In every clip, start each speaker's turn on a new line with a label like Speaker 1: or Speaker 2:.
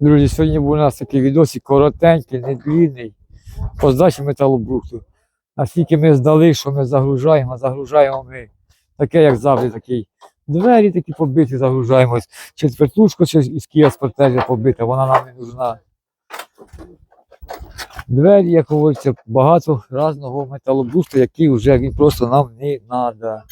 Speaker 1: Друзі, сьогодні був у нас такий відосик коротенький, недлінний, по здачі металобрухту. Наскільки ми здали, що ми загружаємо, загружаємо ми таке, як завжди, такий. Двері такі побиті, загружаємось. Четвертушка чи із Sportage побита, вона нам не нужна. Двері, як говориться, багато різного металобрухту, який вже він просто нам не треба.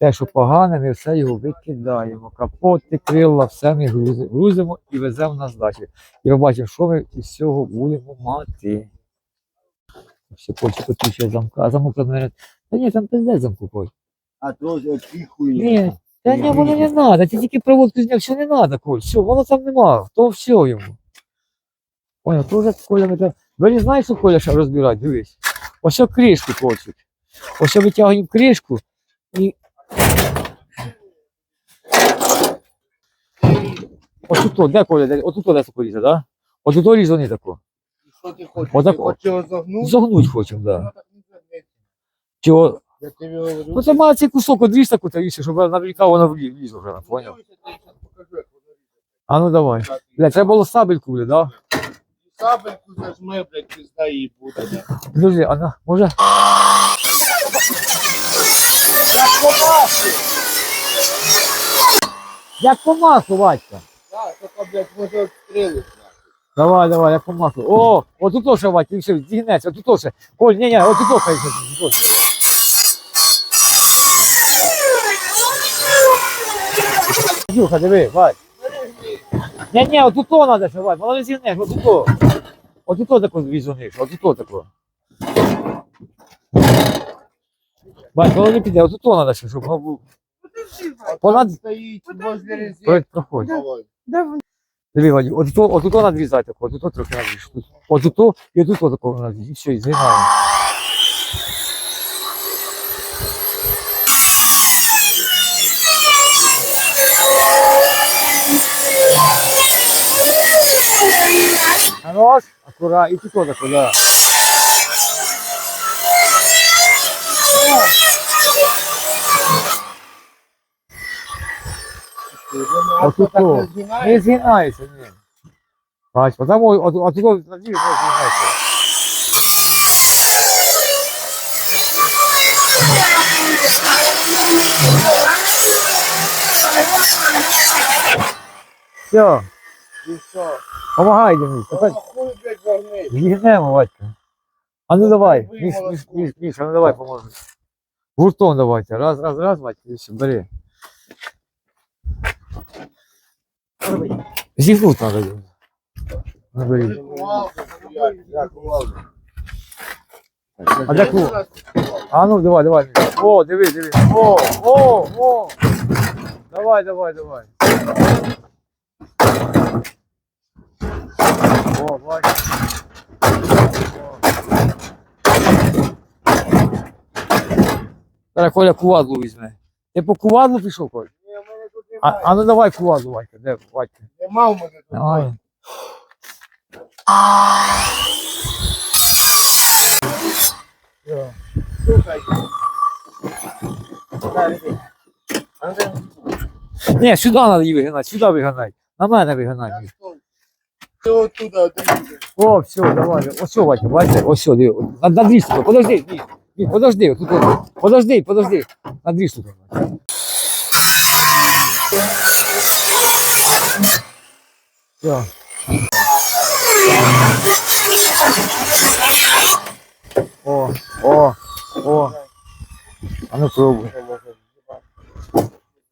Speaker 1: Те, що погане, ми все його викидаємо. Капоти, крила, все ми грузимо і веземо на здачі. І побачимо, що ми із цього будемо мати. Ще хочу тут ще замка. А замок наверное, Та ні, там пиздець замку Коль.
Speaker 2: А то оці хуйні.
Speaker 1: Ні, та ні, воно не треба. Ти тільки проводку зняв, все не треба, Коль. Все, воно там нема. То все йому. Понял, то вже Коля ми там. Ви не знаєте, що Коля ще розбирати, дивись. Ось що кришку хочуть. Ось що витягуємо кришку і. Ось тут, де Коля, де? Отут десь порізати, да? От тут різані тако.
Speaker 2: Що ти хочеш?
Speaker 1: Отак
Speaker 2: Ти хочеш його загнути?
Speaker 1: Загнуть хочемо, да. Чого?
Speaker 2: Я тобі говорю.
Speaker 1: Ну це має цей кусок одрізь таку та щоб наверняка воно влі- влізло вже, поняв? А ну давай. Бля, треба було сабельку, бля, да?
Speaker 2: Сабельку зажми, блядь, пизда їй буде.
Speaker 1: Подожди, а на, може?
Speaker 2: Як побачив!
Speaker 1: Як по маслу, Вадька.
Speaker 2: Так, тільки, блядь, може обстрілити.
Speaker 1: Давай, давай, як по маслу. О, отут тоже, Вадька, все, зігнеться, отут тоже. Коль, ні, ні, отут тоже, хай тут тоже. Дюха, диви, Вадь. Ні, ні, отут то надо ще, Вадь, воно не зігнеш, отут то. Отут то тако візуниш, отут то тако. Вадь, воно не піде, отут то надо щоб воно було. Понад-
Speaker 2: стоїть возле резерву.
Speaker 1: Проект проходь.
Speaker 2: Давай.
Speaker 1: Диви, Вадю, от тут, от тут надрізай таку, от тут трохи надріж. Тут. От тут і тут такого надріж. І все, і згинаємо. Хорош, аккуратно, і тут тако, да.
Speaker 2: А що
Speaker 1: Отут
Speaker 2: так
Speaker 1: то.
Speaker 2: не згинає?
Speaker 1: Не згинається, ні. Бач, потому от, от тут надріж не згинається. Все,
Speaker 2: І що?
Speaker 1: помагай, Денис. Тепер
Speaker 2: Та хуй, блядь, загни.
Speaker 1: зігнемо, Вадька. А ну давай,
Speaker 2: Ви
Speaker 1: Міш, Міш,
Speaker 2: молодці.
Speaker 1: Міш, Міш, а ну давай поможи. Гуртом давайте. Раз, раз, раз, Вадька, і все, бери. Зігнуть треба його. А де кувалда? А ну давай, давай. О, диви, диви. О, о, о. Давай, давай, давай. О, бач. Зараз Коля кувадлу візьме. Ти по кувадлу пішов, Коль?
Speaker 2: Ні, в мене тут
Speaker 1: А, а ну давай кувадлу, Вадька. Де, Вадька?
Speaker 2: Нема в мене тут.
Speaker 1: Давай.
Speaker 2: Слухай. Дай, іди. А ну, дай.
Speaker 1: Ні, сюди треба її вигинати, сюди вигинай. На мене вигинай.
Speaker 2: Ти оттуда, дивися.
Speaker 1: О, все, давай. Ось все, бачите, ось диви. На, на дві штуки. Подожди, ні, ні, подожди, тут, подожди, подожди. На дві штуки. Все. О, о, о. А ну пробуй,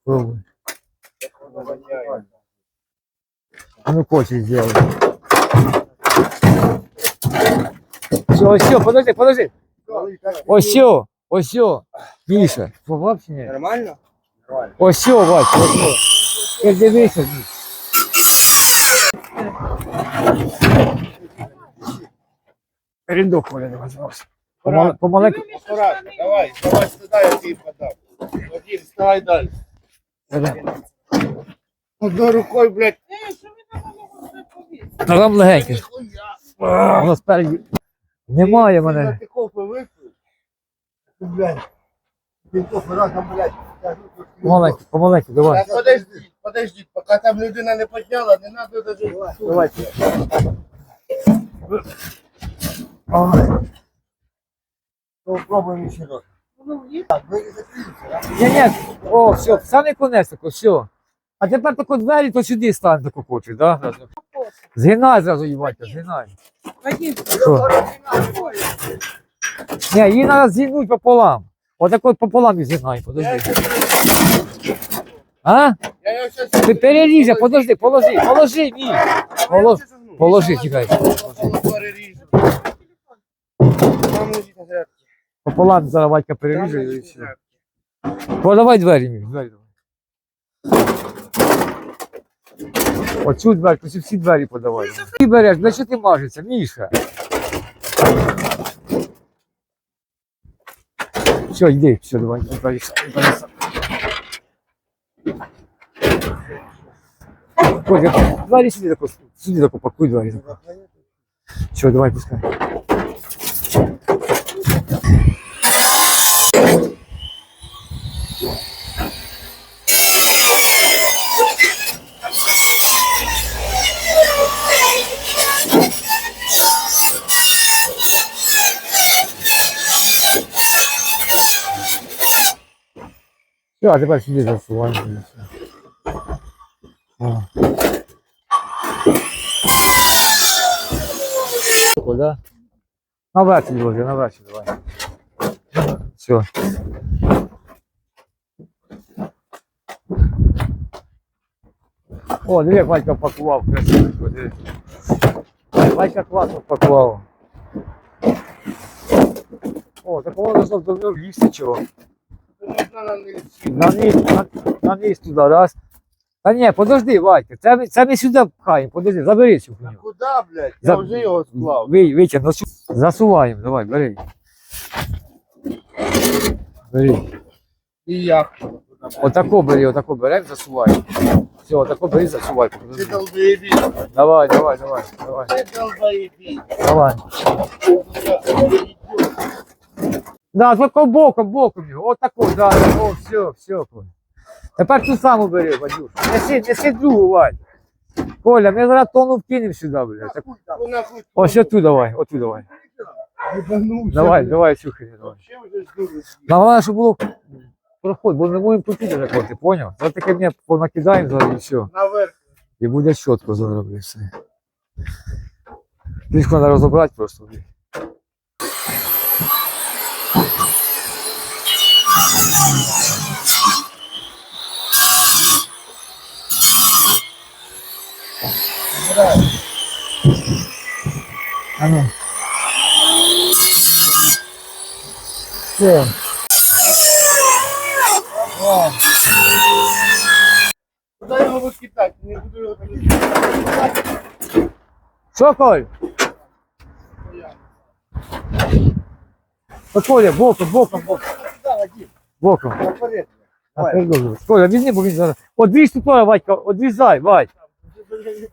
Speaker 1: пробуй. А ну кофе сделай. Все, все, подожди, подожди. Ось все. Міша, вообще не.
Speaker 2: Нормально?
Speaker 1: Ось все, Вась, ось. Ти дивися. Рядок, не возьмешь. Помаленьку.
Speaker 2: Аккуратно, давай, давай сюда, я тебе подам. Вадим, вставай дальше. Одной рукой, блядь.
Speaker 1: А там легенько. Воно спереді. Немає мене.
Speaker 2: Ти кофе випив? Блядь.
Speaker 1: Помаленьку, помаленьку, давай.
Speaker 2: Так, подожди, подождіть, поки там людина не підняла, не треба даже.
Speaker 1: Давайте.
Speaker 2: Попробуємо ще раз.
Speaker 1: Ні, ні, о, все, саме конець тако, все. А тепер тако двері, то сюди стань тако хочеш, да? Згинай зразу, Іванька, згинай. Що? Ні, її треба згинуть пополам. Отак от пополам і згинай, подожди. А? Ти переріже, подожди, положи, положи, мій. Полож, положи, чекай.
Speaker 2: Пополам
Speaker 1: зараз
Speaker 2: Там
Speaker 1: переріже. Подавай двері, мій, двері давай. Оцю двері, всі двері подавай. Ти береш, для ти мажешся, Міша? Все, йди, все, давай, давай, давай. Двері сюди тако, сюди тако пакуй двері. Все, давай, пускай. Все, а тепер сюди засуваємо. О. Куда? Наверх сюди ложи, наверх сюди давай. Все. О, диви, як Вадька пакував красиво, диви. Вадька класно пакував. О, такого должно давно лізти чого.
Speaker 2: Можна на нильці.
Speaker 1: На на, низ туди, раз. Та ні, подожди, Вадька, це, ми- це ми сюди пхаємо, подожди, забери цю хуйню.
Speaker 2: Куди, блядь? Я
Speaker 1: За-
Speaker 2: вже його склав.
Speaker 1: Ви, витягну, сю- засуваємо, давай, бери. Бери.
Speaker 2: І я.
Speaker 1: Отако бери, отако беремо, засуваємо. Все, отако бери, засувай.
Speaker 2: Ти долбоєбі.
Speaker 1: Давай, давай, давай, давай,
Speaker 2: Ти долбоєбі.
Speaker 1: давай. Да, тільки боком, боком його, отако, да, о, все, все. Коля. Тепер ту саму бери, Вадюш. Неси, неси другу, Вадь. Коля, ми зараз тонну вкинемо сюди, блядь. Так, ось оту давай, оту давай. Давай, давай, хрень, давай. Нам головне, щоб було проход, бо не можемо пройти вже ти поняв? Зараз таке мені понакидаємо зараз і все.
Speaker 2: Наверх.
Speaker 1: І буде чітко зараз, блядь, все. Трішки треба розібрати просто, блядь. А ну. Все.
Speaker 2: Куди його викидати? Не буду його викидати.
Speaker 1: Що, Коль? Та Коля, боком, боком, боком. Боком. Коля, візьми, бо він зараз. Одвізь тут, Вадька, одвізай, Вадь.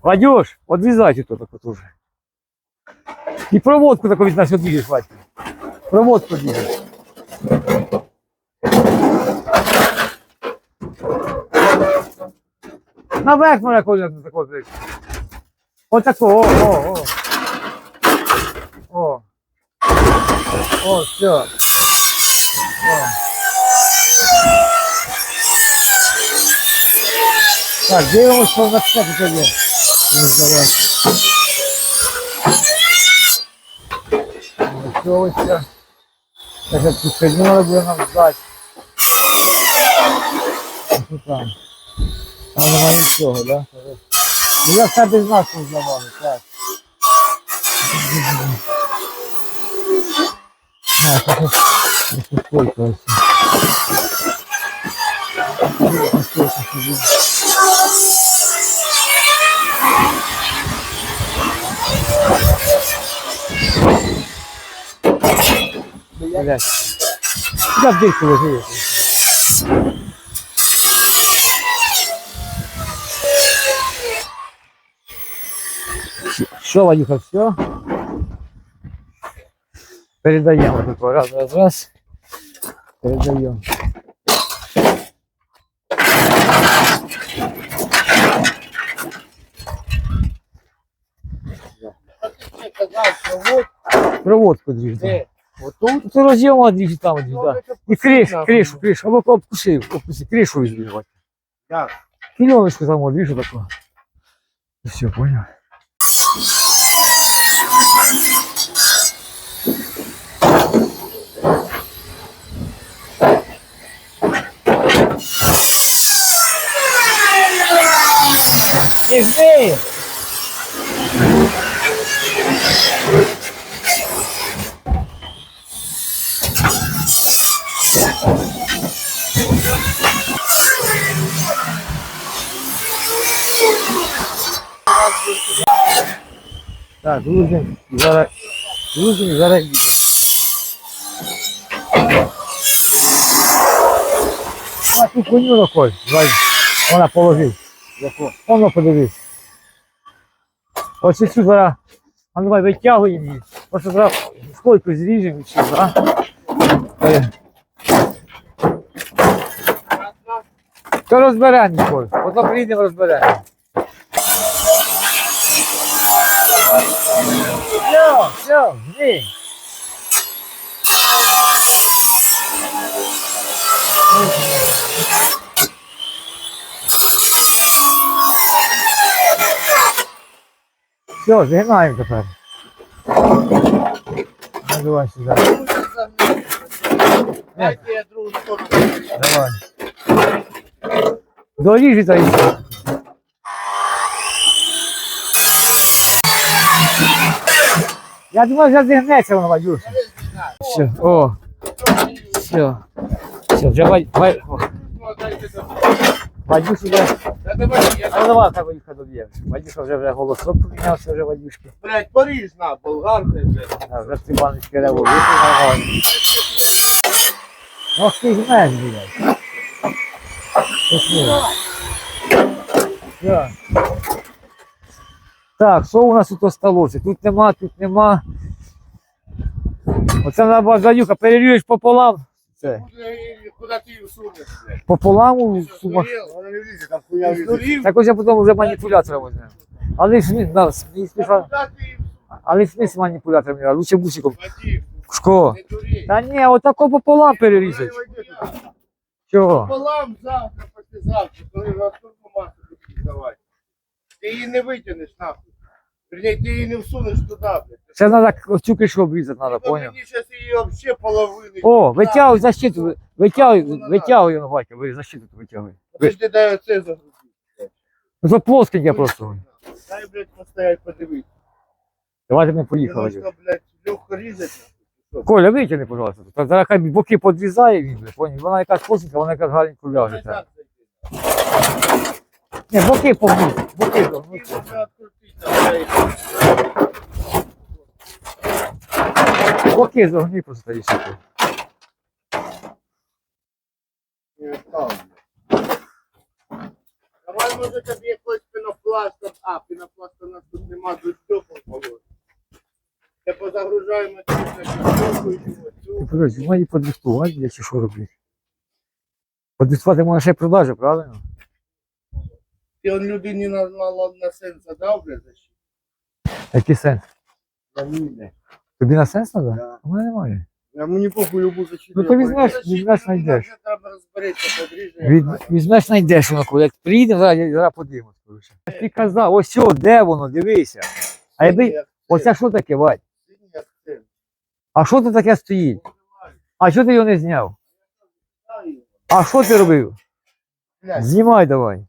Speaker 1: Вадюш, одвізай тут так от уже. І проводку таку від нас одвіжеш, Вадька. Проводку одвіжеш. Наверх мене, Коля, на такого. Отако, о, о, о. О. О, все. Так, дивимось, що на все тут є. Роздавати. Готовиться. Так тут сигнали буде нам здати. Що там? Там нема нічого, да? Ну я все без нас здавали, так. А, це ж- це ж сколько ось. Сколько сидить. Блядь. Куда в дырку ложи? Что, Вадюха, все? Передаем вот такой раз, раз, раз. Передаем.
Speaker 2: Проводку движет.
Speaker 1: Э, вот
Speaker 2: тут. Ну,
Speaker 1: ты разъем отдвижи там отдвижи,
Speaker 2: ну,
Speaker 1: да. И крышу,
Speaker 2: крышу,
Speaker 1: крышу. А ну-ка обкуси, обкуси, крышу избивать.
Speaker 2: Да.
Speaker 1: Пеленочку там вот такую. такое все, понял. Поняв. Візьми! Так, грузим, зараз, грузим, зараз їдемо. А тут коню рукою, давай, вона положив. Воно подивись. Ось цю зараз, а ну давай витягуємо її. Ось зараз сколько зріжемо, чи, да? Е, То розберемо ніколи. Потім приїдемо розберемо. Все, все, жди. Все, згинаємо тепер. Давай сюди.
Speaker 2: Дайте я другу сторону.
Speaker 1: Давай. Доріжі та й. все. Я думаю, вже зігнеться воно, Вадюша. Все, о, все. Все, вже Вадь, Вадь, вже, а давай, хай Вадюшка доб'є. Вадюша вже, вже голосок помінявся, вже Вадюшки.
Speaker 2: Блядь, Париж на, болгарка, блядь.
Speaker 1: А, вже ці баночки рево випив Ну, ти знаєш, блядь. Так, що у нас тут осталося? Тут нема, тут нема. Оце на базаюка, переріжеш пополам. Це.
Speaker 2: Куди ти її всунеш, блядь?
Speaker 1: Пополам у сума.
Speaker 2: Здурів? Вона не влізе, там хуя влізе.
Speaker 1: Так ось я потім вже маніпулятора возьмемо. Але ж ні, да, смі- смішно.
Speaker 2: Куди ти її
Speaker 1: Але смисл маніпулятором, а лучше бусиком.
Speaker 2: Вадим,
Speaker 1: Шко. Та ні, отако пополам перерізать. Чого?
Speaker 2: Пополам завтра, послезавтра, коли на турбу масу будеш давати. Ти її не витягнеш нахуй. Вернее, ти її не всунеш туди, блядь.
Speaker 1: Це треба цю кришу обрізати, треба,
Speaker 2: Ну,
Speaker 1: поняв?
Speaker 2: Мені зараз її взагалі половини.
Speaker 1: О, витягуй защиту, витягуй, витягуй його, Ватя, ви защиту витягуй.
Speaker 2: Ти ж ти дай оце загрузити.
Speaker 1: Ну це плоскеньке просто.
Speaker 2: Дай, блядь, постоять, подивитися.
Speaker 1: Давайте ми поїхали.
Speaker 2: Воно ж, блядь, легко різати.
Speaker 1: Коля, витягни, пожалуйста. Так зараз хай боки подрізає він, блядь, поняв? Вона якась плоскенька, вона якась гарненько ляже. так. Ні, боки погнуть, боки погнуть. Боки загні просто і все.
Speaker 2: Давай, може, тобі якось пінопластом. А, пінопласту у нас тут нема, тут стекол положено. Я позагружаємо цю стекол і цю.
Speaker 1: подожди, має подрихтувати, я чи що робити? Подрихтувати можна ще й продажі, правильно?
Speaker 2: Ти он людині на, на, на сенс задав, блядь, за що?
Speaker 1: Який сенс?
Speaker 2: За
Speaker 1: Тобі на сенс треба?
Speaker 2: Да.
Speaker 1: У мене немає.
Speaker 2: Я мені похуй любу защиту.
Speaker 1: Ну, то візьмеш, візьмеш, знайдеш.
Speaker 2: Треба.
Speaker 1: Від, візьмеш знайдеш воно, коли як приїдемо, зараз, зараз подивимось. коротше. Ти казав, ось що, де воно, дивися. А якби, оце що таке, Вадь? А що тут таке стоїть? А що ти його не зняв? А що ти робив? Знімай давай.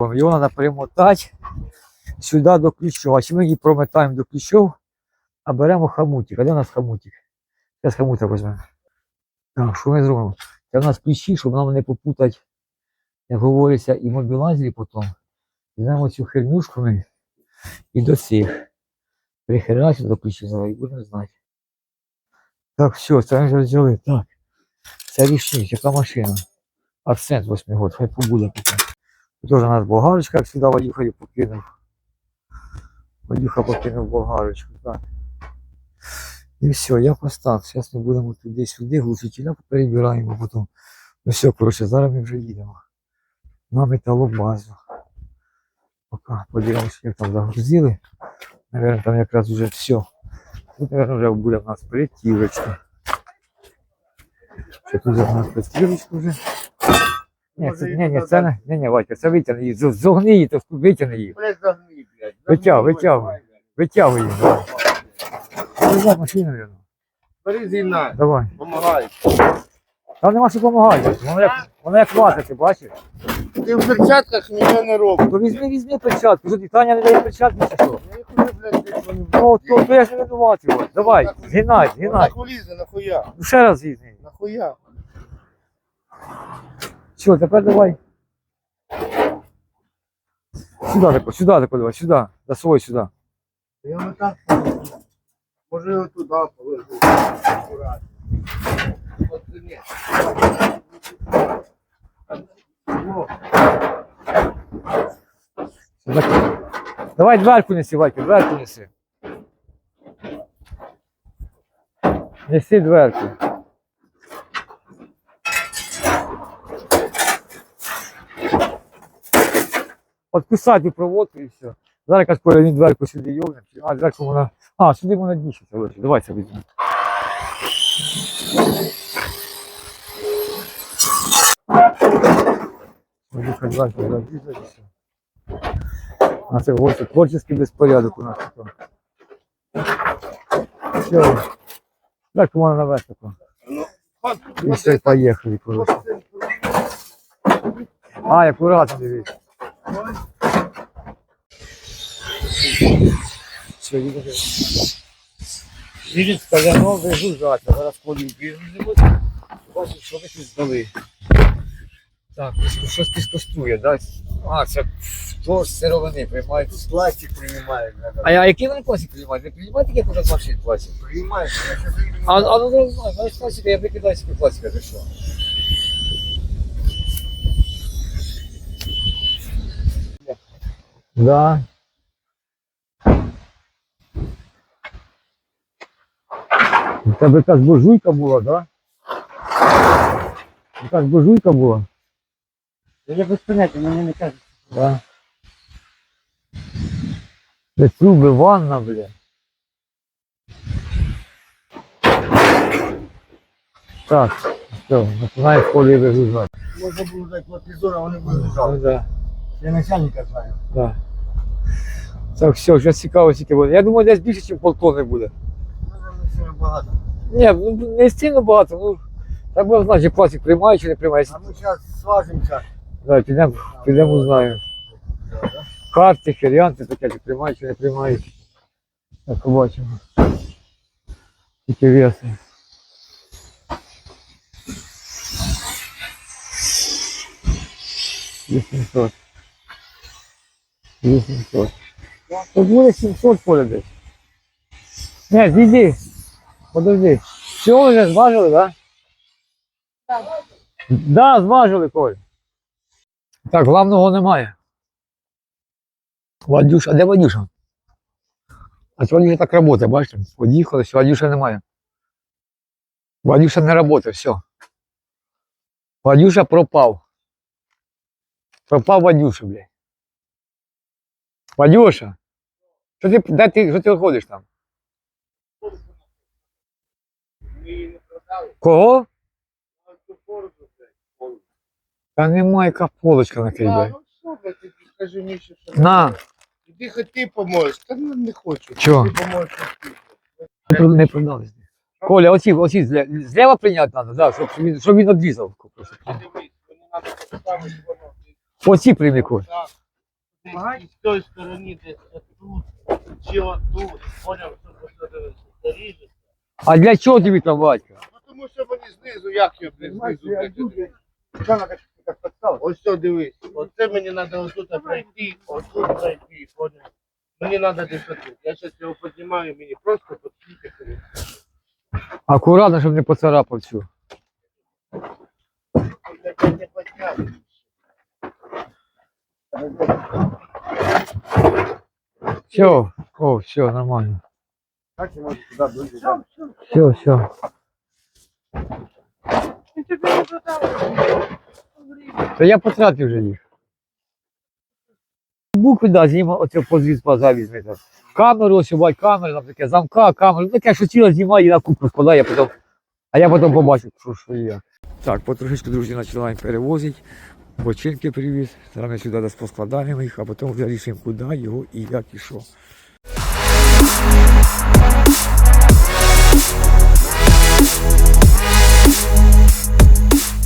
Speaker 1: Його треба примотати сюди до ключов. А чи ми її промотаємо до ключов, а беремо хамутик. А де у нас хамутик? Зараз хамутик візьмемо. Так, що ми зробимо? Це у нас ключі, щоб нам не попутати, як говориться, і мобілайзері потім. Візьмемо цю хернюшку ми і до цих. Прихерачимо до ключів і будемо знати. Так, все, це ми вже взяли. Так. Це рішить, яка машина. Акцент 8 год, хай побуде поки. Теж у нас болгарочка, як сюди Вадюха покинув. Вадюха покинув болгарочку, так. І все, якось так. Зараз ми будемо туди-сюди, глушителя перебираємо потім. Ну все, коротше, зараз ми вже їдемо. На металобазу. Поки подивимося, як там загрузили. Наверное, там якраз вже все. Тут, наверное, вже буде в нас притівочка. Що тут в нас притівочка вже? Ні, це, ні, ні, це не, ні, ні, Вадька, це витягни її, зо- зогни її, то витягни її.
Speaker 2: Блядь, загни, блядь.
Speaker 1: Витягуй, витягуй. Витягуй її. Давай. Давай машину, наверное.
Speaker 2: Бери зігнай,
Speaker 1: Давай.
Speaker 2: помагай.
Speaker 1: Там нема що допомагати. Воно як, воно як бачиш?
Speaker 2: Ти в перчатках нічого не робиш.
Speaker 1: То візьми, візьми перчатку. Що ти, Таня не дає перчатки чи що? Ну, то, то я ж не винуватий. ось. Давай, згинай, згинай.
Speaker 2: Так влізе, нахуя?
Speaker 1: Ну, ще раз згини.
Speaker 2: Нахуя?
Speaker 1: Все, тепер давай. Сюди тако, сюди тако давай, сюди. Засовуй сюди.
Speaker 2: Я вот так. Може його туди положу. Аккуратно. От ні.
Speaker 1: Давай дверку неси, Валька, дверку неси. Неси дверку. Откусати проводку і все. Зараз якась він дверку сюди йовне. А, дверку вона. А, сюди вона дійшиться лише. Давай це візьмемо. А це ось творчий безпорядок у нас тут. Все. Так тако.
Speaker 2: от,
Speaker 1: І все, поїхали, коротше. Ай, акуратно дивись. Все, їдемо. Їдемо з Каляно, вигружати. Зараз колію біжимо. Бачиш, що тут здали. Так, щось піскостує, да? А, це то з сировини приймають.
Speaker 2: Пластик приймає. надо.
Speaker 1: А, а який вони класик приймають? Не приймають таких уже машин
Speaker 2: я щас
Speaker 1: А, а ну знаю, ну я викидаю собі класика, ти що? Да. У тебе якась буржуйка була, да? Якась буржуйка була?
Speaker 2: Я без поняття, мені не кажуть.
Speaker 1: Да. Це труби, ванна, бля. Так, все, починає в полі вигружати.
Speaker 2: Можна було дати клапізор, а вони
Speaker 1: Ну,
Speaker 2: вигружали.
Speaker 1: да,
Speaker 2: Я начальника знаю.
Speaker 1: да. Так, все, сейчас цікаво, скільки буде. Я думаю, десь більше, ніж полтони буде.
Speaker 2: Багато.
Speaker 1: Ні, ну не сильно багато, ну так будемо знати, чи пластик приймає чи не приймає.
Speaker 2: А ми зараз сважимося.
Speaker 1: Да, підемо, підемо узнаємо. Карти, варіанти таке, чи приймає, чи не приймає. Так побачимо. Тільки веси. Десь не 800. Тут буде 700 поля десь. Не, зійди. Подожди. Все вже зважили, так? Да? Так. Да, зважили, Коль. Так, главного немає. Вадюша, а де Вадюша? А сьогодні так працює, бачите? Од'їхали, все, Вадюша немає. Вадюша не працює, все. Вадюша пропав. Пропав Вадюша, блядь. Вадюша! Що ти, де ти, що ти ходиш там? Кого? Та немає яка полочка на
Speaker 2: А, ну що, блядь, ти скажи Міші, що...
Speaker 1: На,
Speaker 2: Іди хоч ти поможеш. Та ну не хочу.
Speaker 1: Чого?
Speaker 2: Ти поможеш. хоч ти.
Speaker 1: не прод- не продались. Коля, оці, оці зле- зліва прийняти треба, да, щоб він, щоб він відрізав.
Speaker 2: Дивись, мені треба поставити воно.
Speaker 1: Оці прийми.
Speaker 2: Так. Десь з тої сторони, десь отут, чи отут. Поняв, що це. Заріжеться.
Speaker 1: А для чого тобі там батька?
Speaker 2: Ну, тому що вони знизу, як його, блядь, знизу, блядь, Ось все, дивись. Оце мені треба отут пройти, отут пройти, поняв? Мені треба десь отут. Я зараз його піднімаю, мені просто підсвітити.
Speaker 1: Акуратно, щоб не поцарапав цю.
Speaker 2: Я не підняв.
Speaker 1: Все, о, все, нормально.
Speaker 2: Так, я можу туди ближче. да?
Speaker 1: Все, все. Та я потратив вже їх. Букви, да, зніма, оце позвіз база візьми там. Камеру, ось бать камеру, там таке замка, камеру, ну, таке, що тіло знімає і на купу складає, а потім, а я потім побачу, що, що як. Так, потрошечку, друзі, починаємо перевозити бочинки привіз. Зараз ми сюди десь поскладаємо їх, а потім вирішимо, куди його і як і що. Thank you.